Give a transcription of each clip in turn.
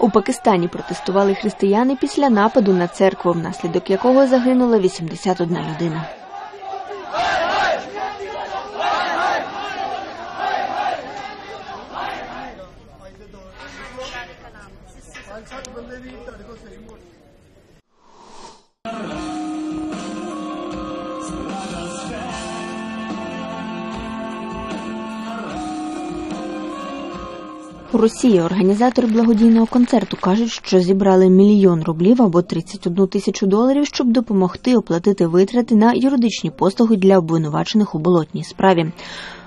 У Пакистані протестували християни після нападу на церкву, внаслідок якого загинула 81 людина. У Росії організатори благодійного концерту кажуть, що зібрали мільйон рублів або 31 тисячу доларів, щоб допомогти оплатити витрати на юридичні послуги для обвинувачених у болотній справі.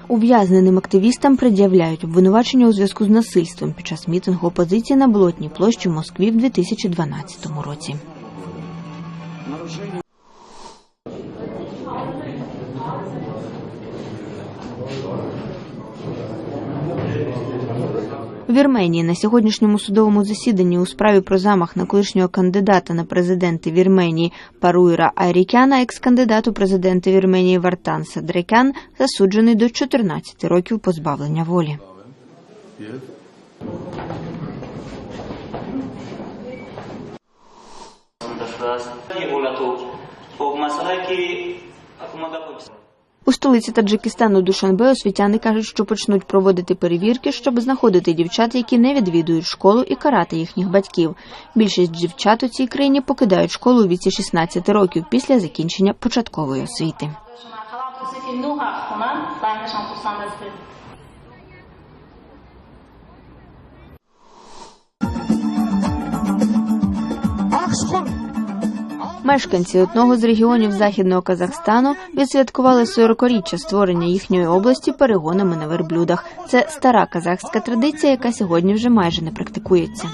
Ув'язненим активістам пред'являють обвинувачення у зв'язку з насильством під час мітингу опозиції на болотній площі в Москві в 2012 році. В Вірменії. На сьогоднішньому судовому засіданні у справі про замах на колишнього кандидата на президенти Вірменії паруйра Айрікяна, екскандидат у президенти Вірменії Вартан Садрекян, засуджений до 14 років позбавлення волі. Обмасаки у столиці Таджикистану Душанбе освітяни кажуть, що почнуть проводити перевірки, щоб знаходити дівчат, які не відвідують школу і карати їхніх батьків. Більшість дівчат у цій країні покидають школу у віці 16 років після закінчення початкової освіти. Акспорт Мешканці одного з регіонів західного Казахстану відсвяткували 40-річчя створення їхньої області перегонами на верблюдах. Це стара казахська традиція, яка сьогодні вже майже не практикується.